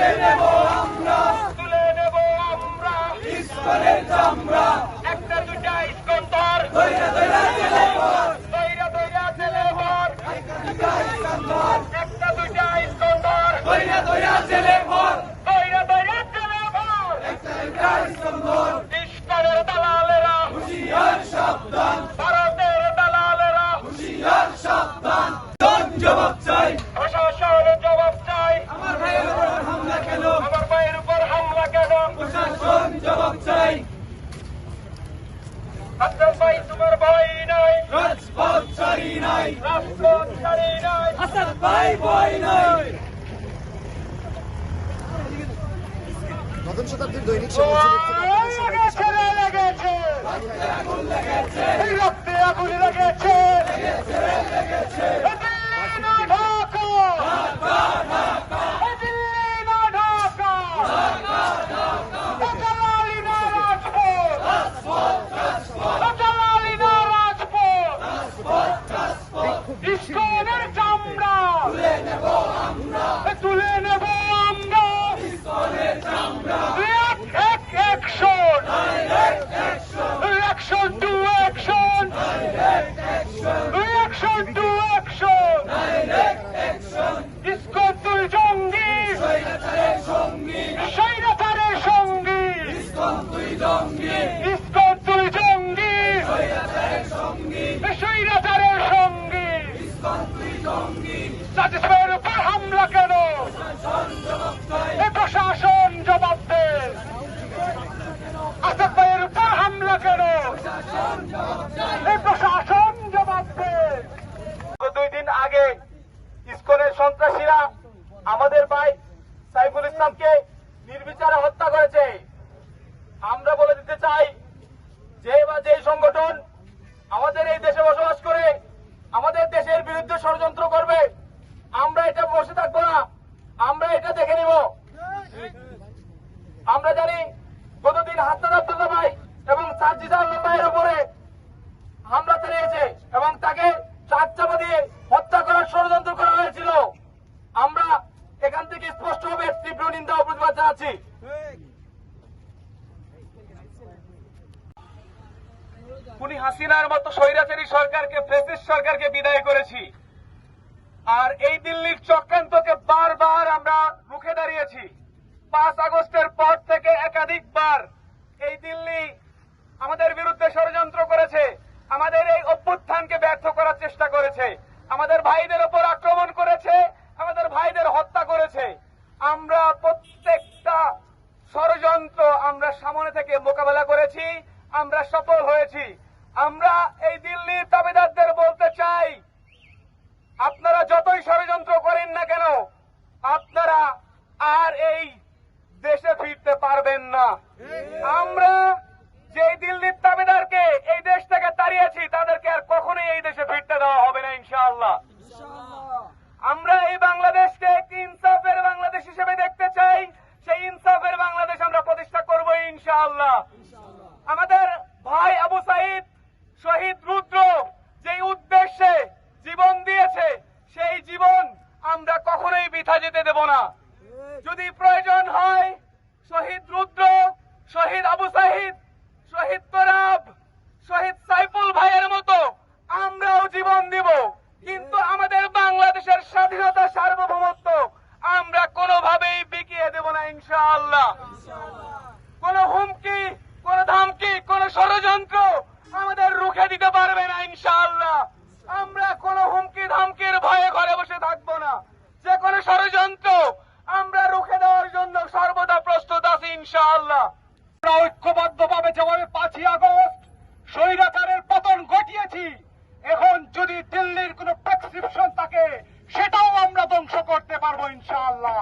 তুলে নেব আমরা। তুলে নেব আমরা। ইস্কনের চামড়া। একটা দুটা ইস্কন্দর দইরা দইরা জেলে ভর দইরা দইরা ছেলে ভর একটা দুটা ইস্কন্দর দইরা দইরা জেলে ভর দইরা দইরা ছেলে ভর একটা একটা ইস্কন্দর ইস্কনের দালালেরা। হুশিয়ার সাবধান। ভারতের দালালেরা। হুশিয়ার সাবধান। জবাব চাই প্রশাসন জবাব চাই আমার ভাইয়ের উপর হামলা কেন আমার ভাইয়ের উপর হামলা কেন প্রশাসন জবাব চাই আপনার ভাই তোমার ভাই নাই রাজপথ ছাড়ি নাই রাষ্ট্র ছাড়ি নাই হাসান ভাই ভয় নাই নতুন শতাব্দীর দৈনিক লেগেছে আগুন লেগেছে রক্তে আগুন লেগেছে দিল্লি না ঢাকা দিল্লি না ঢাকা জালালি না রাজপথ জালালি না রাজপথ ইস্কনের চামড়া তুলে নেব আমরা তুলে নেব আমরা ইস্কনের চামড়া এক এক action action to action action to action action ISKCON তুই জঙ্গি স্বৈরাচারের সঙ্গী সৈরাচারের সঙ্গী ইস্কন তুই জঙ্গি ইসকন তুই জঙ্গি স্বৈরাচারের সঙ্গী সৈরাচারের সঙ্গী ইস্কন তুই জঙ্গি রাজস্বের উপর হামলা কেন প্রশাসন জবাব চাই এ প্রশাসন জবাব দে আসাদ ভাইয়ের উপর হামলা কেন প্রশাসন জবাব চাই এই প্রশাসন জবাব দে দুই দিন আগে ইসকনের সন্ত্রাসীরা আমাদের ভাই সাইফুল ইসলামকে নির্বিচারে হত্যা করেছে। আমরা বলে দিতে চাই, যে বা যে সংগঠন আমাদের এই দেশে বসবাস করে, আমাদের দেশের বিরুদ্ধে ষড়যন্ত্র করবে, আমরা এটা বসে থাকব না, আমরা এটা দেখে নিব। আমরা জানি গতদিন হাসান আব্দুল্লাহ ভাই এবং সাজিদা আল্লাহ ভাইয়ের উপরে হামলা চালিয়েছে এবং তাকে দিয়ে হত্যা করার ষড়যন্ত্র করা হয়েছিল। আমরা এখান থেকে স্পষ্টভাবে তীব্র নিন্দা ও প্রতিবাদ জানাচ্ছি। উনি হাসিনার মতো স্বৈরাচারী সরকারকে ফেসিস্ট সরকারকে বিদায় করেছি। আর এই দিল্লির চক্রান্তকে বারবার আমরা রুখে দাঁড়িয়েছি। পাঁচ আগস্টের পর থেকে একাধিকবার এই দিল্লি আমাদের বিরুদ্ধে ষড়যন্ত্র করেছে। আমাদের এই অভ্যুত্থানকে ব্যর্থ করার চেষ্টা করেছে। আমাদের ভাইদের ওপর আক্রমণ করেছে, আমাদের ভাইদের হত্যা করেছে। আমরা প্রত্যেকটা ষড়যন্ত্র আমরা সামনে থেকে মোকাবেলা করেছি, আমরা সফল হয়েছি। আমরা এই দিল্লির দাবিদারদের বলতে চাই, আপনারা যতই ষড়যন্ত্র করেন না কেন, আপনারা আর এই দেশে ফিরতে পারবেন না আমরা যে দিল্লির দাবিদারকে এই দেশ থেকে তাড়িয়েছি তাদেরকে আর কখনোই এই দেশে ফিরতে দেওয়া হবে না ইনশাআল্লাহ আমরা এই বাংলাদেশকে একটি ইনসাফের বাংলাদেশ হিসেবে দেখতে চাই সেই ইনসাফের বাংলাদেশ আমরা প্রতিষ্ঠা করব ইনশাআল্লাহ আমাদের ভাই আবু সাইদ শহীদ রুদ্র যেই উদ্দেশ্যে জীবন দিয়েছে সেই জীবন আমরা বৃথা যেতে দেব না। যদি প্রয়োজন হয় শহীদ রুদ্র শহীদ আবু সাহিদ শহীদ তোরাব শহীদ সাইফুল ভাইয়ের মতো আমরাও জীবন দিব কিন্তু আমাদের বাংলাদেশের স্বাধীনতা সার্বভৌমত্ব আমরা কোনোভাবেই বিকিয়ে দেব না ইনশাআল্লাহ কোন হুমকি কোন ধামকি কোন ষড়যন্ত্র আমাদের রুখে দিতে পারবে না ইনশাআল্লাহ আমরা কোন হুমকি ধামকির ভয়ে ঘরে বসে থাকব না যে কোনো ষড়যন্ত্র আমরা রুখে দেওয়ার জন্য সর্বদা প্রস্তুত আছি ইনশাআল্লাহ। আমরা ঐক্যবদ্ধভাবে যেভাবে পাঁচই আগস্ট স্বৈরাচারের পতন ঘটিয়েছি, এখন যদি দিল্লির কোন প্রেসক্রিপশন থাকে, সেটাও আমরা ধ্বংস করতে পারব ইনশাআল্লাহ।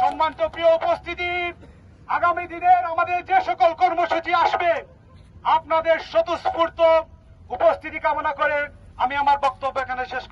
সম্মানিত প্রিয় উপস্থিতি, আগামী দিনের আমাদের যে সকল কর্মসূচি আসবে, আপনাদের স্বতঃস্ফূর্ত উপস্থিতি কামনা করে আমি আমার বক্তব্য এখানে শেষ